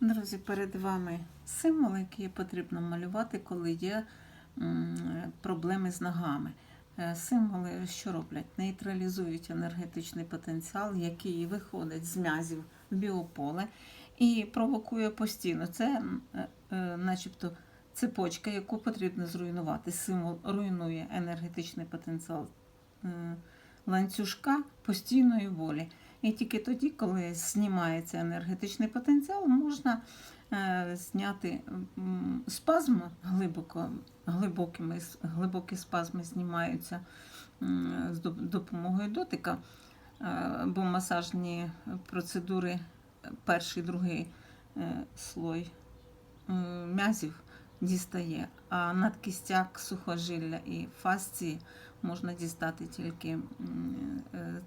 Друзі, перед вами символи, які потрібно малювати, коли є проблеми з ногами. Е, Символи що роблять? Нейтралізують енергетичний потенціал, який виходить з м'язів в біополе і провокує постійно. Це е, е, начебто цепочка, яку потрібно зруйнувати. Символ руйнує енергетичний потенціал ланцюжка постійної волі. І тільки тоді, коли знімається енергетичний потенціал, можна е, зняти м, спазм глибоко, глибокими, глибокі спазми знімаються з допомогою дотика, е, бо масажні процедури, перший, другий е, слой м'язів дістає, а надкістяк, сухожилля і фасції можна дістати тільки е,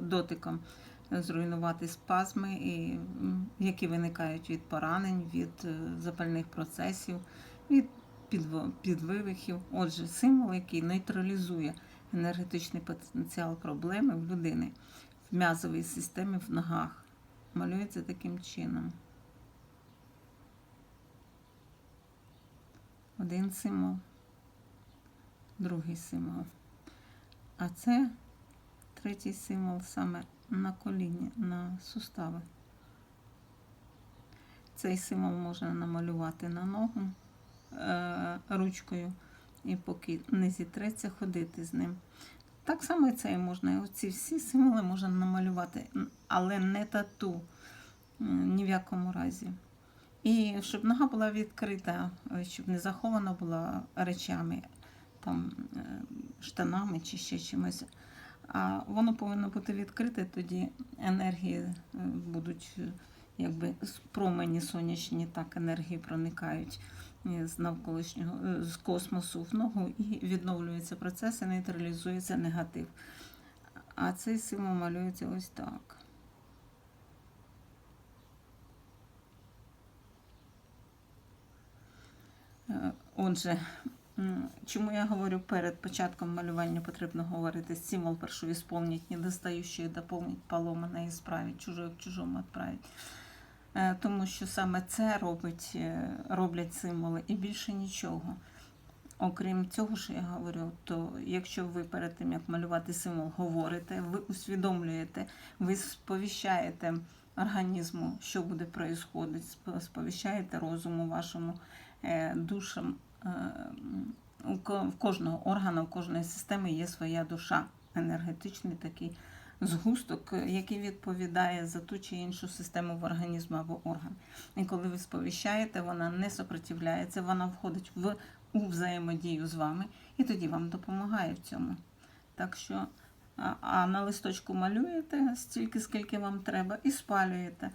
дотиком зруйнувати спазми, які виникають від поранень, від е, запальних процесів, від підвивихів. Отже, символ, який нейтралізує енергетичний потенціал проблеми в людини в м'язовій системі в ногах. Малюється таким чином. Один символ, другий символ. А це третій символ саме на коліні, на сустави. Цей символ можна намалювати на ногу е, ручкою, і поки не зітреться, ходити з ним. Так само і цей можна. І Оці всі символи можна намалювати, але не тату м, ні в якому разі. І щоб нога була відкрита, е, щоб не захована була речами, там, е, штанами чи ще чимось. А воно повинно бути відкрите, тоді енергії е, будуть, е, якби промені сонячні, так енергії проникають з навколишнього з космосу в ногу і відновлюється процес і нейтралізується негатив. А цей символ малюється ось так. Отже, чому я говорю перед початком малювання потрібно говорити символ першу исполнить, недостающее дополнить, поломане исправить, чужое к чужому відправить. Е, Тому що саме це робить, е, роблять символи і більше нічого. Окрім цього, що я говорю, то якщо ви перед тим, як малювати символ, говорите, ви усвідомлюєте, ви сповіщаєте організму, що буде происходити, сповіщаєте розуму вашому е, душам. Е, в кожного органу, у кожної системи є своя душа, енергетичний такий згусток, е, який відповідає за ту чи іншу систему в організму або орган. І коли ви сповіщаєте, вона не сопротивляється, вона входить в у взаємодію з вами, і тоді вам допомагає в цьому. Так що, а, на листочку малюєте стільки, скільки вам треба, і спалюєте.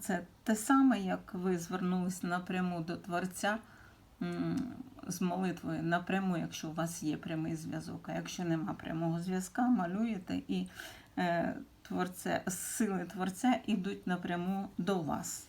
Це те саме, як ви звернулися напряму до Творця з молитвою напряму, якщо у вас є прямий зв'язок. А якщо нема прямого зв'язка, малюєте і е, творця, сили Творця йдуть напряму до вас.